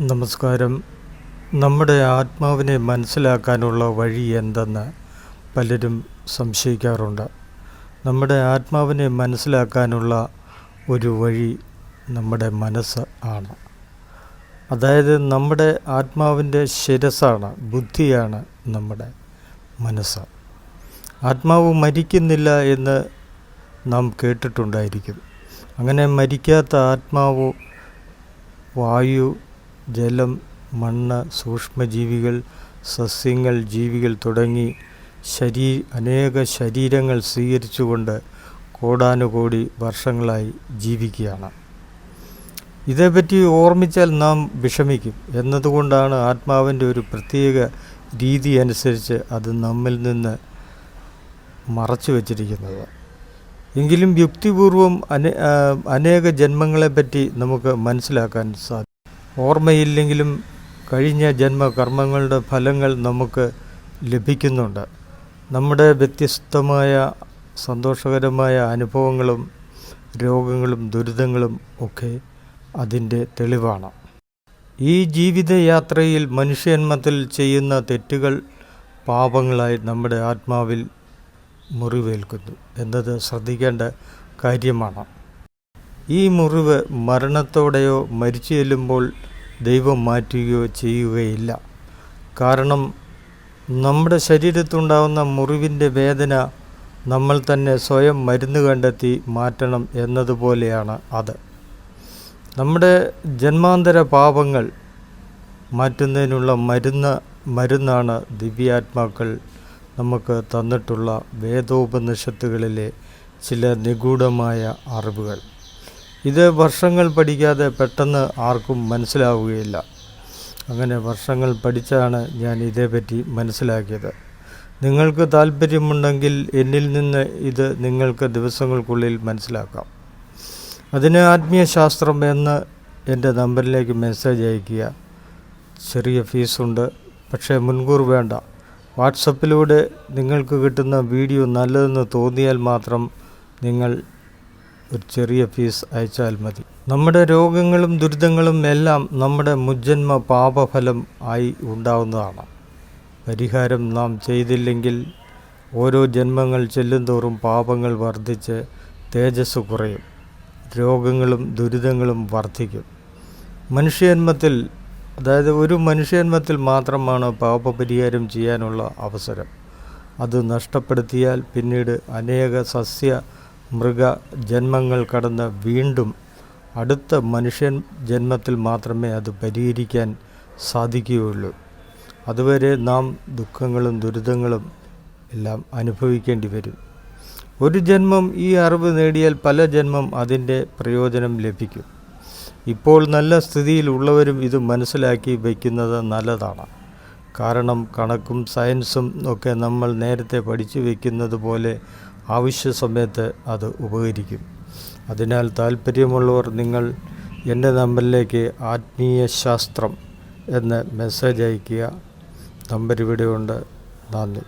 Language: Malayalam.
നമസ്കാരം. നമ്മുടെ ആത്മാവിനെ മനസ്സിലാക്കാനുള്ള വഴി എന്തെന്ന് പലരും സംശയിക്കാറുണ്ട്. നമ്മുടെ ആത്മാവിനെ മനസ്സിലാക്കാനുള്ള ഒരു വഴി നമ്മുടെ മനസ്സ് ആണ്. അതായത് നമ്മുടെ ആത്മാവിന്റെ ശിരസാണ് ബുദ്ധിയാണ് നമ്മുടെ മനസ്സ്. ആത്മാവ് മരിക്കുന്നില്ല എന്ന് നാം കേട്ടിട്ടുണ്ടായിരിക്കും. അങ്ങനെ മരിക്കാത്ത ആത്മാവ് വായു ജലം മണ്ണ് സൂക്ഷ്മജീവികൾ സസ്യങ്ങൾ ജീവികൾ തുടങ്ങി ശരീ അനേക ശരീരങ്ങൾ സ്വീകരിച്ചുകൊണ്ട് കോടാനുകോടി വർഷങ്ങളായി ജീവിക്കുകയാണ്. ഇതേപ്പറ്റി ഓർമ്മിച്ചാൽ നാം വിഷമിക്കും. എന്നതുകൊണ്ടാണ് ആത്മാവിന്റെ ഒരു പ്രത്യേക രീതി അനുസരിച്ച് അത് നമ്മിൽ നിന്ന് മറച്ചു വച്ചിരിക്കുന്നത്. എങ്കിലും യുക്തിപൂർവം അനേക ജന്മങ്ങളെപ്പറ്റി നമുക്ക് മനസ്സിലാക്കാൻ സാധിക്കും. ഓർമ്മയില്ലെങ്കിലും കഴിഞ്ഞ ജന്മകർമ്മങ്ങളുടെ ഫലങ്ങൾ നമുക്ക് ലഭിക്കുന്നുണ്ട്. നമ്മുടെ വ്യത്യസ്തമായ സന്തോഷകരമായ അനുഭവങ്ങളും രോഗങ്ങളും ദുരിതങ്ങളും ഒക്കെ അതിന്റെ തെളിവാണ്. ഈ ജീവിതയാത്രയിൽ മനുഷ്യന്മത്തിൽ ചെയ്യുന്ന തെറ്റുകൾ പാപങ്ങളായി നമ്മുടെ ആത്മാവിൽ മുറിവേൽക്കുന്നു. എന്നത് ശ്രദ്ധിക്കേണ്ട കാര്യമാണ്. ഈ മുറിവ് മരണത്തോടെയോ മരിച്ചു ചെല്ലുമ്പോൾ ദൈവം മാറ്റുകയോ ചെയ്യുകയില്ല. കാരണം നമ്മുടെ ശരീരത്തുണ്ടാകുന്ന മുറിവിന്റെ വേദന നമ്മൾ തന്നെ സ്വയം മരുന്ന് കണ്ടെത്തി മാറ്റണം എന്നതുപോലെയാണ് അത്. നമ്മുടെ ജന്മാന്തര പാപങ്ങൾ മാറ്റുന്നതിനുള്ള മരുന്ന് മരുന്നാണ് ദിവ്യാത്മാക്കൾ നമുക്ക് തന്നിട്ടുള്ള വേദോപനിഷത്തുകളിലെ ചില നിഗൂഢമായ അറിവുകൾ. ഇത് വർഷങ്ങൾ പഠിക്കാതെ പെട്ടെന്ന് ആർക്കും മനസ്സിലാവുകയില്ല. അങ്ങനെ വർഷങ്ങൾ പഠിച്ചാണ് ഞാൻ ഇതേപ്പറ്റി മനസ്സിലാക്കിയത്. നിങ്ങൾക്ക് താല്പര്യമുണ്ടെങ്കിൽ എന്നിൽ നിന്ന് ഇത് നിങ്ങൾക്ക് ദിവസങ്ങൾക്കുള്ളിൽ മനസ്സിലാക്കാം. അതിന് ആത്മീയശാസ്ത്രം എന്ന് എന്റെ നമ്പറിലേക്ക് മെസ്സേജ് അയയ്ക്കുക. ചെറിയ ഫീസുണ്ട് പക്ഷേ മുൻകൂർ വേണ്ട. വാട്സപ്പിലൂടെ നിങ്ങൾക്ക് കിട്ടുന്ന വീഡിയോ നല്ലതെന്ന് തോന്നിയാൽ മാത്രം നിങ്ങൾ ഒരു ചെറിയ ഫീസ് അയച്ചാൽ മതി. നമ്മുടെ രോഗങ്ങളും ദുരിതങ്ങളും എല്ലാം നമ്മുടെ മുജ്ജന്മ പാപഫലം ആയി ഉണ്ടാവുന്നതാണ്. പരിഹാരം നാം ചെയ്തില്ലെങ്കിൽ ഓരോ ജന്മങ്ങൾ ചെല്ലുന്തോറും പാപങ്ങൾ വർദ്ധിച്ച് തേജസ് കുറയും. രോഗങ്ങളും ദുരിതങ്ങളും വർദ്ധിക്കും. മനുഷ്യജന്മത്തിൽ അതായത് ഒരു മനുഷ്യജന്മത്തിൽ മാത്രമാണ് പാപപരിഹാരം ചെയ്യാനുള്ള അവസരം. അത് നഷ്ടപ്പെടുത്തിയാൽ പിന്നീട് അനേക സസ്യ മൃഗ ജന്മങ്ങൾ കടന്ന് വീണ്ടും അടുത്ത മനുഷ്യൻ ജന്മത്തിൽ മാത്രമേ അത് പരിഹരിക്കാൻ സാധിക്കുകയുള്ളൂ. അതുവരെ നാം ദുഃഖങ്ങളും ദുരിതങ്ങളും എല്ലാം അനുഭവിക്കേണ്ടി വരും. ഒരു ജന്മം ഈ അറിവ് നേടിയാൽ പല ജന്മം അതിന്റെ പ്രയോജനം ലഭിക്കും. ഇപ്പോൾ നല്ല സ്ഥിതിയിലുള്ളവരും ഇത് മനസ്സിലാക്കി വയ്ക്കുന്നത് നല്ലതാണ്. കാരണം കണക്കും സയൻസും ഒക്കെ നമ്മൾ നേരത്തെ പഠിച്ചു വയ്ക്കുന്നത് പോലെ ആവശ്യ സമയത്ത് അത് ഉപകരിക്കും. അതിനാൽ താല്പര്യമുള്ളവർ നിങ്ങൾ എന്റെ നമ്പറിലേക്ക് ആത്മീയ ശാസ്ത്രം എന്ന് മെസ്സേജ് അയയ്ക്കുക. നമ്പർ ഇവിടെയുണ്ട്. നന്ദി.